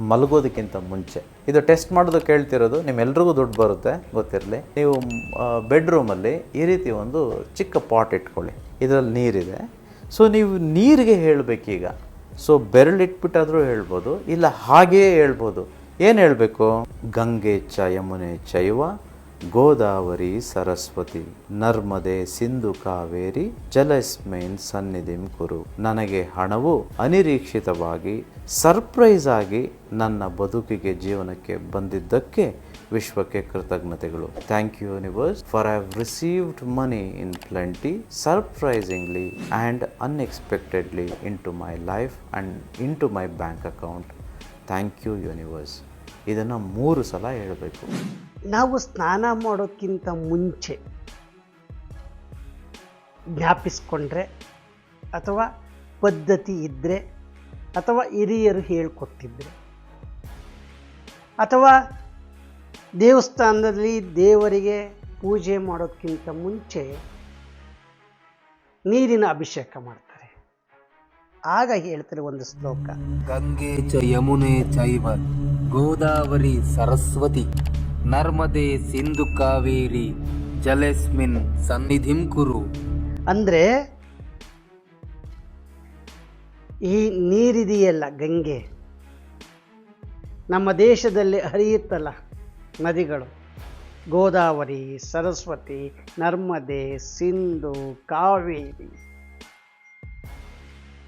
ಮಲಗೋದಕ್ಕಿಂತ ಮುಂಚೆ. ಇದು ಟೆಸ್ಟ್ ಮಾಡೋದು ಕೇಳ್ತಿರೋದು, ನಿಮ್ಮೆಲ್ರಿಗೂ ದುಡ್ಡು ಬರುತ್ತೆ, ಗೊತ್ತಿರಲಿ. ನೀವು ಬೆಡ್ರೂಮಲ್ಲಿ ಈ ರೀತಿ ಒಂದು ಚಿಕ್ಕ ಪಾಟ್ ಇಟ್ಕೊಳ್ಳಿ. ಇದರಲ್ಲಿ ನೀರಿದೆ. ಸೊ, ನೀವು ನೀರಿಗೆ ಹೇಳಬೇಕೀಗ. ಸೊ ಬೆರಳಿಟ್ಬಿಟ್ಟಾದರೂ ಹೇಳ್ಬೋದು, ಇಲ್ಲ ಹಾಗೆಯೇ ಹೇಳ್ಬೋದು. ಏನು ಹೇಳಬೇಕು? ಗಂಗೆ ಚ ಯಮುನೆ ಚೈವ ಗೋದಾವರಿ ಸರಸ್ವತಿ, ನರ್ಮದೆ ಸಿಂಧು ಕಾವೇರಿ, ಜಲಸ್ಮೈನ್ ಸನ್ನಿಧಿಂ ಕುರು. ನನಗೆ ಹಣವು ಅನಿರೀಕ್ಷಿತವಾಗಿ, ಸರ್ಪ್ರೈಸ್ ಆಗಿ ನನ್ನ ಬದುಕಿಗೆ ಜೀವನಕ್ಕೆ ಬಂದಿದ್ದಕ್ಕೆ ವಿಶ್ವಕ್ಕೆ ಕೃತಜ್ಞತೆಗಳು. Thank you universe for have received money in plenty surprisingly and unexpectedly into my life and into my bank account. Thank you universe. ಇದನ್ನು ಮೂರು ಸಲ ಹೇಳಬೇಕು. ನಾವು ಸ್ನಾನ ಮಾಡೋಕ್ಕಿಂತ ಮುಂಚೆ ಜ್ಞಾಪಿಸ್ಕೊಂಡ್ರೆ ಅಥವಾ ಪದ್ಧತಿ ಇದ್ದರೆ ಅಥವಾ ಹಿರಿಯರು ಹೇಳ್ಕೊಟ್ಟಿದ್ರೆ ಅಥವಾ ದೇವಸ್ಥಾನದಲ್ಲಿ ದೇವರಿಗೆ ಪೂಜೆ ಮಾಡೋಕ್ಕಿಂತ ಮುಂಚೆ ನೀರಿನ ಅಭಿಷೇಕ ಮಾಡ್ತಾರೆ. ಆಗ ಹೇಳ್ತಾರೆ ಒಂದು ಶ್ಲೋಕ. ಗಂಗೆ ಚ ಯಮುನೆ ಚೈವ ಗೋದಾವರಿ ಸರಸ್ವತಿ. ನರ್ಮದೆ ಸಿಂಧು ಕಾವೇರಿ ಜಲೆಸ್ಮಿನ್ ಸನ್ನಿಧಿಂ ಕುರು. ಅಂದರೆ ಈ ನೀರಿದೆಯಲ್ಲ ಗಂಗೆ, ನಮ್ಮ ದೇಶದಲ್ಲಿ ಹರಿಯುತ್ತಲ್ಲ ನದಿಗಳು, ಗೋದಾವರಿ, ಸರಸ್ವತಿ, ನರ್ಮದೆ, ಸಿಂಧು, ಕಾವೇರಿ.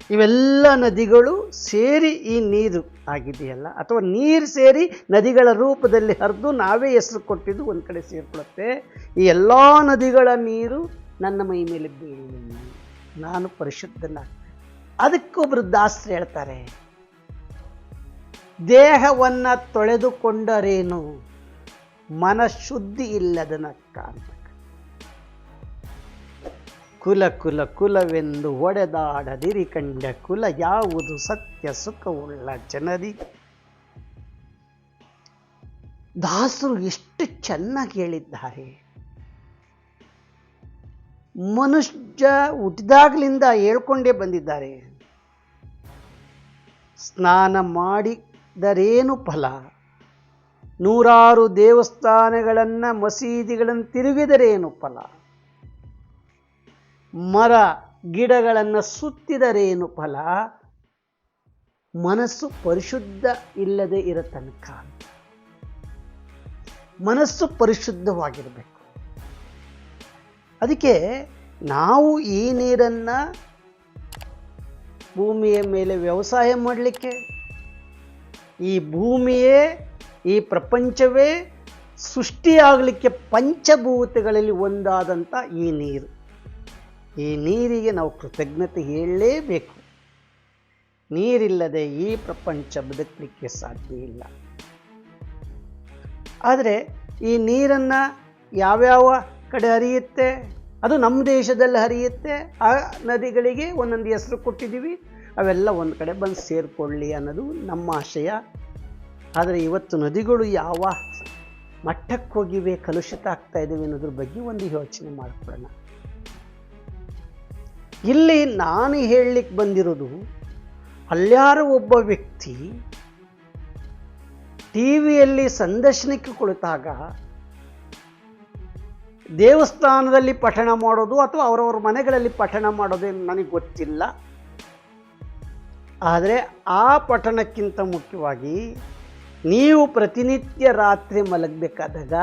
ಇವೆಲ್ಲ ನದಿಗಳು ಸೇರಿ ಈ ನೀರು ಆಗಿದೆಯಲ್ಲ? ಅಥವಾ ನೀರು ಸೇರಿ ನದಿಗಳ ರೂಪದಲ್ಲಿ ಹರಿದು ನಾವೇ ಹೆಸರು ಕೊಟ್ಟಿದ್ದು ಒಂದು ಕಡೆ ಸೇರಿಕೊಳ್ಳುತ್ತೆ. ಈ ಎಲ್ಲ ನದಿಗಳ ನೀರು ನನ್ನ ಮೈ ಮೇಲೆ ಬೀಳಿ ನಾನು ಪರಿಶುದ್ಧನ. ಅದಕ್ಕೂ ವೃದ್ಧಾಸ್ತ್ರ ಹೇಳ್ತಾರೆ, ದೇಹವನ್ನು ತೊಳೆದುಕೊಂಡರೇನು? ಮನಶುದ್ಧಿ ಇಲ್ಲದನ ಅಂತ ಕುಲ ಕುಲ ಕುಲವೆಂದು ಒಡೆದಾಡದಿರಿ ಕಂಡ ಕುಲ ಯಾವುದು ಸತ್ಯ ಸುಖವುಳ್ಳ ಜನರಿ? ದಾಸರು ಎಷ್ಟು ಚೆನ್ನಾಗಿ ಹೇಳಿದ್ದಾರೆ. ಮನುಷ್ಯ ಹುಟ್ಟಿದಾಗಲಿಂದ ಹೇಳ್ಕೊಂಡೇ ಬಂದಿದ್ದಾರೆ. ಸ್ನಾನ ಮಾಡಿದರೇನು ಫಲ? ನೂರಾರು ದೇವಸ್ಥಾನಗಳನ್ನು ಮಸೀದಿಗಳನ್ನು ತಿರುಗಿದರೇನು ಫಲ? ಮರ ಗಿಡಗಳನ್ನು ಸುತ್ತಿದರೇನು ಫಲ? ಮನಸ್ಸು ಪರಿಶುದ್ಧ ಇಲ್ಲದೆ ಇರೋ ತನಕ ಮನಸ್ಸು ಪರಿಶುದ್ಧವಾಗಿರಬೇಕು. ಅದಕ್ಕೆ ನಾವು ಈ ನೀರನ್ನು ಭೂಮಿಯ ಮೇಲೆ ವ್ಯವಸಾಯ ಮಾಡಲಿಕ್ಕೆ, ಈ ಭೂಮಿಯೇ, ಈ ಪ್ರಪಂಚವೇ ಸೃಷ್ಟಿಯಾಗಲಿಕ್ಕೆ ಪಂಚಭೂತಗಳಲ್ಲಿ ಒಂದಾದಂಥ ಈ ನೀರು. ಈ ನೀರಿಗೆ ನಾವು ಕೃತಜ್ಞತೆ ಹೇಳಲೇಬೇಕು. ನೀರಿಲ್ಲದೆ ಈ ಪ್ರಪಂಚ ಬದುಕಲಿಕ್ಕೆ ಸಾಧ್ಯ ಇಲ್ಲ. ಆದರೆ ಈ ನೀರನ್ನು ಯಾವ್ಯಾವ ಕಡೆ ಹರಿಯುತ್ತೆ? ಅದು ನಮ್ಮ ದೇಶದಲ್ಲಿ ಹರಿಯುತ್ತೆ. ಆ ನದಿಗಳಿಗೆ ಒಂದೊಂದು ಹೆಸರು ಕೊಟ್ಟಿದ್ದೀವಿ. ಅವೆಲ್ಲ ಒಂದು ಕಡೆ ಬಂದು ಸೇರಿಕೊಳ್ಳಿ ಅನ್ನೋದು ನಮ್ಮ ಆಶಯ. ಆದರೆ ಇವತ್ತು ನದಿಗಳು ಯಾವ ಮಟ್ಟಕ್ಕೆ ಹೋಗಿವೆ, ಕಲುಷಿತ ಆಗ್ತಾ ಇದ್ದೀವಿ ಅನ್ನೋದ್ರ ಬಗ್ಗೆ ಒಂದು ಯೋಚನೆ ಮಾಡ್ಕೊಳ್ಳೋಣ. ಇಲ್ಲಿ ನಾನು ಹೇಳಲಿಕ್ಕೆ ಬಂದಿರೋದು ಅಲ್ಯಾರು ಒಬ್ಬ ವ್ಯಕ್ತಿ ಟಿ ವಿಯಲ್ಲಿ ಸಂದರ್ಶನಕ್ಕೆ ಕುಳಿತಾಗ ದೇವಸ್ಥಾನದಲ್ಲಿ ಪಠಣ ಮಾಡೋದು ಅಥವಾ ಅವರವ್ರ ಮನೆಗಳಲ್ಲಿ ಪಠಣ ಮಾಡೋದು ನನಗೆ ಗೊತ್ತಿಲ್ಲ. ಆದರೆ ಆ ಪಠಣಕ್ಕಿಂತ ಮುಖ್ಯವಾಗಿ ನೀವು ಪ್ರತಿನಿತ್ಯ ರಾತ್ರಿ ಮಲಗಬೇಕಾದಾಗ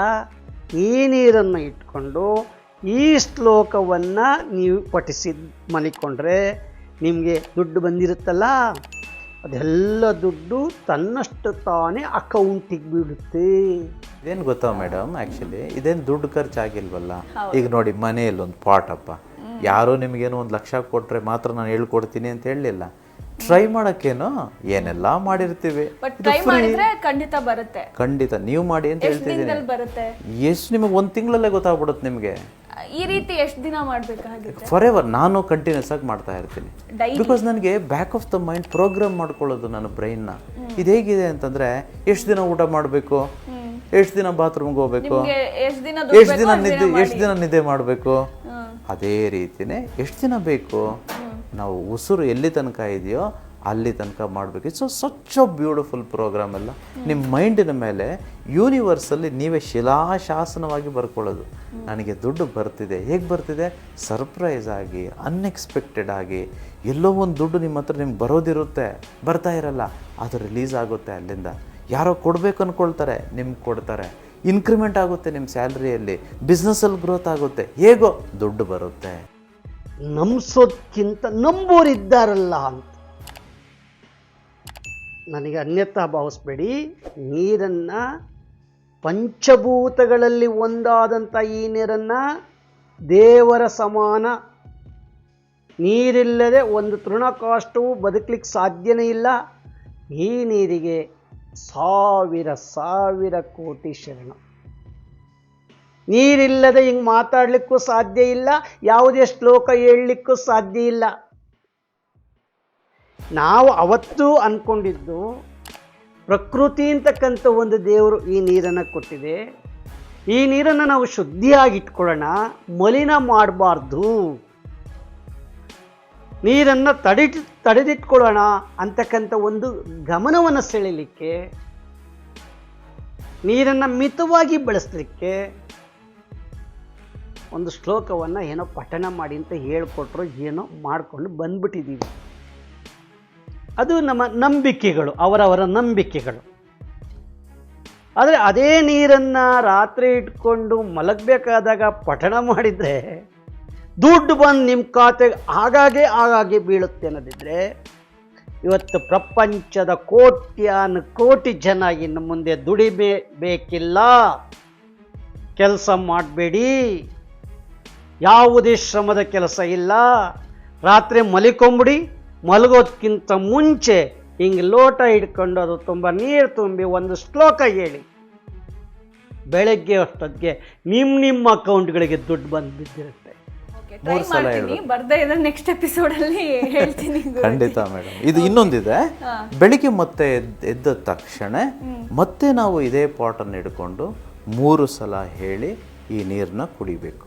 ಈ ನೀರನ್ನು ಇಟ್ಕೊಂಡು ಈ ಶ್ಲೋಕವನ್ನು ನೀವು ಪಠಿಸಿ ಮಲಿಕೊಂಡ್ರೆ ನಿಮಗೆ ದುಡ್ಡು ಬಂದಿರುತ್ತಲ್ಲ? ಅದೆಲ್ಲ ದುಡ್ಡು ತನ್ನಷ್ಟು ತಾನೇ ಅಕೌಂಟಿಗೆ ಬೀಳುತ್ತೆ. ಇದೇನು ಗೊತ್ತಾ ಮೇಡಮ್ ಆ್ಯಕ್ಚುಲಿ ಇದೇನು ದುಡ್ಡು ಖರ್ಚಾಗಿಲ್ವಲ್ಲ ಈಗ ನೋಡಿ ಮನೆಯಲ್ಲಿ ಒಂದು ಪಾಟಪ್ಪ ಯಾರೋ ನಿಮಗೇನೋ ಒಂದು ಲಕ್ಷ ಕೊಟ್ಟರೆ ಮಾತ್ರ ನಾನು ಹೇಳ್ಕೊಡ್ತೀನಿ ಅಂತ ಹೇಳಲಿಲ್ಲ ಟ್ರೈ ಮಾಡೋಕ್ಕೇನೋ ಏನೆಲ್ಲ ಮಾಡಿರ್ತೀವಿ. ಬಟ್ ಟ್ರೈ ಮಾಡಿದ್ರೆ ಖಂಡಿತ ಬರುತ್ತೆ. ಖಂಡಿತ. ನೀವು ಮಾಡಿ ಅಂತ ಹೇಳ್ತಿದ್ದೀನಿ ಎಷ್ಟು ನಿಮಗೆ ಒಂದು ತಿಂಗಳಲ್ಲೇ ಗೊತ್ತಾಗ್ಬಿಡುತ್ತೆ ನಿಮಗೆ. ಈ ರೀತಿ ಎಷ್ಟು ದಿನ ಮಾಡಬೇಕಾಗುತ್ತೆ? ಫಾರ್ ಎವರ್ ನಾನು ಕಂಟಿನ್ಯೂಸ್ ಆಗಿ ಮಾಡ್ತಾ ಇರ್ತೀನಿ? ಬಿಕಾಸ್ ನನಗೆ back of the mind program ಮಾಡ್ಕೊಳ್ಳೋದು ನನ್ನ ಬ್ರೈನ್ನ ಇದು ಹೇಗಿದೆ ಅಂತಂದ್ರೆ ಎಷ್ಟು ದಿನ ಊಟ ಮಾಡಬೇಕು? ಎಷ್ಟು ದಿನ ಬಾತ್ರೂಮ್ಗೆ ಹೋಗ್ಬೇಕು? ನಿಮ್ಗೆ ಎಷ್ಟ್ ದಿನ ಎಷ್ಟು ದಿನ ನಿದ್ದೆ ಎಷ್ಟು ದಿನ ನಿದ್ದೆ ಮಾಡಬೇಕು? ಅದೇ ರೀತಿನೇ ಎಷ್ಟು ದಿನ ಬೇಕು? ನಾವು ಉಸಿರು ಎಲ್ಲಿ ತನಕ ಇದೆಯೋ ಅಲ್ಲಿ ತನಕ ಮಾಡಬೇಕು. It's such a beautiful program ಎಲ್ಲ ನಿಮ್ಮ ಮೈಂಡಿನ ಮೇಲೆ ಯೂನಿವರ್ಸಲ್ಲಿ ನೀವೇ ಶಿಲಾಶಾಸನವಾಗಿ ಬರ್ಕೊಳ್ಳೋದು. ನನಗೆ ದುಡ್ಡು ಬರ್ತಿದೆ. ಹೇಗೆ ಬರ್ತಿದೆ? ಸರ್ಪ್ರೈಸ್ ಆಗಿ ಅನ್ಎಕ್ಸ್ಪೆಕ್ಟೆಡ್ ಆಗಿ, ಎಲ್ಲೋ ಒಂದು ದುಡ್ಡು ನಿಮ್ಮ ಹತ್ರ ನಿಮ್ಗೆ ಬರೋದಿರುತ್ತೆ. ಬರ್ತಾ ಇರಲ್ಲ. ಅದು ರಿಲೀಸ್ ಆಗುತ್ತೆ ಅಲ್ಲಿಂದ. ಯಾರೋ ಕೊಡಬೇಕು ಅಂದ್ಕೊಳ್ತಾರೆ ನಿಮ್ಗೆ ಕೊಡ್ತಾರೆ. ಇನ್ಕ್ರಿಮೆಂಟ್ ಆಗುತ್ತೆ ನಿಮ್ಮ ಸ್ಯಾಲ್ರಿಯಲ್ಲಿ. ಬಿಸ್ನೆಸ್ಸಲ್ಲಿ ಗ್ರೋತ್ ಆಗುತ್ತೆ. ಹೇಗೋ ದುಡ್ಡು ಬರುತ್ತೆ. ನಂಬಿಸೋದ್ಕಿಂತ ನಂಬೋರಿದ್ದಾರಲ್ಲ ಅಂತ. ನನಗೆ ಅನ್ಯತಾ ಭಾವಿಸ್ಬೇಡಿ. ನೀರನ್ನು ಪಂಚಭೂತಗಳಲ್ಲಿ ಒಂದಾದಂಥ ಈ ನೀರನ್ನು ದೇವರ ಸಮಾನ ನೀರಿಲ್ಲದೆ ಒಂದು ತೃಣಕಾಷ್ಟವು ಬದುಕಲಿಕ್ಕೆ ಸಾಧ್ಯನೇ ಇಲ್ಲ. ಈ ನೀರಿಗೆ ಸಾವಿರ ಸಾವಿರ ಕೋಟಿ ಶರಣ. ನೀರಿಲ್ಲದೆ ಹಿಂಗೆ ಮಾತಾಡಲಿಕ್ಕೂ ಸಾಧ್ಯ ಇಲ್ಲ, ಯಾವುದೇ ಶ್ಲೋಕ ಹೇಳಲಿಕ್ಕೂ ಸಾಧ್ಯ ಇಲ್ಲ. ನಾವು ಅವತ್ತು ಅಂದ್ಕೊಂಡಿದ್ದು ಪ್ರಕೃತಿ ಅಂತಕ್ಕಂಥ ಒಂದು ದೇವರು ಈ ನೀರನ್ನು ಕೊಟ್ಟಿದೆ. ಈ ನೀರನ್ನು ನಾವು ಶುದ್ಧಿಯಾಗಿ ಇಟ್ಕೊಳ್ಳೋಣ ಮಲಿನ ಮಾಡಬಾರ್ದು. ನೀರನ್ನು ತಡಿ ತಡೆದಿಟ್ಕೊಳ್ಳೋಣ ಅಂತಕ್ಕಂಥ ಒಂದು ಗಮನವನ್ನು ಸೆಳೀಲಿಕ್ಕೆ, ನೀರನ್ನು ಮಿತವಾಗಿ ಬಳಸಲಿಕ್ಕೆ ಒಂದು ಶ್ಲೋಕವನ್ನು ಏನೋ ಪಠಣ ಮಾಡಿ ಅಂತ ಹೇಳ್ಕೊಟ್ರು, ಏನೋ ಮಾಡಿಕೊಂಡು ಬಂದ್ಬಿಟ್ಟಿದ್ದೀವಿ. ಅದು ನಮ್ಮ ನಂಬಿಕೆಗಳು, ಅವರವರ ನಂಬಿಕೆಗಳು. ಆದರೆ ಅದೇ ನೀರನ್ನು ರಾತ್ರಿ ಇಟ್ಕೊಂಡು ಮಲಗಬೇಕಾದಾಗ ಪಠಣ ಮಾಡಿದರೆ, ದುಡ್ಡು ಬಂದು ನಿಮ್ಮ ಖಾತೆಗೆ ಆಗಾಗೆ ಆಗಾಗೆ ಬೀಳುತ್ತೆ ಅನ್ನೋದಿದ್ರೆ, ಇವತ್ತು ಪ್ರಪಂಚದ ಕೋಟ್ಯಾನು ಕೋಟಿ ಜನ ಇನ್ನು ಮುಂದೆ ದುಡಿಬೇ ಬೇಕಿಲ್ಲ. ಕೆಲಸ ಮಾಡಬೇಡಿ. ಯಾವುದೇ ಶ್ರಮದ ಕೆಲಸ ಇಲ್ಲ. ರಾತ್ರಿ ಮಲಿಕೊಂಬಿಡಿ. ಮಲಗೋದಕ್ಕಿಂತ ಮುಂಚೆ ಹಿಂಗೆ ಲೋಟ ಹಿಡ್ಕೊಂಡು ಅದು ತುಂಬ ನೀರು ತುಂಬಿ ಒಂದು ಶ್ಲೋಕ ಹೇಳಿ. ಬೆಳಗ್ಗೆ ಅಷ್ಟೊತ್ತಿಗೆ ನಿಮ್ಮ ನಿಮ್ಮ ಅಕೌಂಟ್ಗಳಿಗೆ ದುಡ್ಡು ಬಂದು ಬಿದ್ದಿರುತ್ತೆ ಟ್ರೈ ಮಾಡ್ತೀನಿ. ಬರ್ದೇ ಇದ್ರೆ ನೆಕ್ಸ್ಟ್ ಎಪಿಸೋಡ್ ಅಲ್ಲಿ ಹೇಳ್ತೀನಿ. ಖಂಡಿತ ಮೇಡಮ್ ಇದು ಇನ್ನೊಂದಿದೆ. ಬೆಳಿಗ್ಗೆ ಮತ್ತೆ ಎದ್ದ ಎದ್ದ ತಕ್ಷಣ ಮತ್ತೆ ನಾವು ಇದೇ ಪಾಟನ್ನು ಹಿಡ್ಕೊಂಡು ಮೂರು ಸಲ ಹೇಳಿ ಈ ನೀರನ್ನ ಕುಡಿಬೇಕು.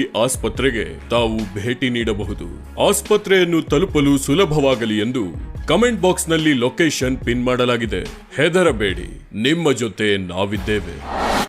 ಆಸ್ಪತ್ರೆಗೆ ತಾವು ಭೇಟಿ ನೀಡಬಹುದು. ಆಸ್ಪತ್ರೆಯನ್ನು ತಲುಪಲು ಸುಲಭವಾಗಲಿ ಎಂದು ಕಮೆಂಟ್ ಬಾಕ್ಸ್ನಲ್ಲಿ ಲೊಕೇಶನ್ ಪಿನ್ ಮಾಡಲಾಗಿದೆ. ಹೆದರಬೇಡಿ, ನಿಮ್ಮ ಜೊತೆ ನಾವಿದ್ದೇವೆ.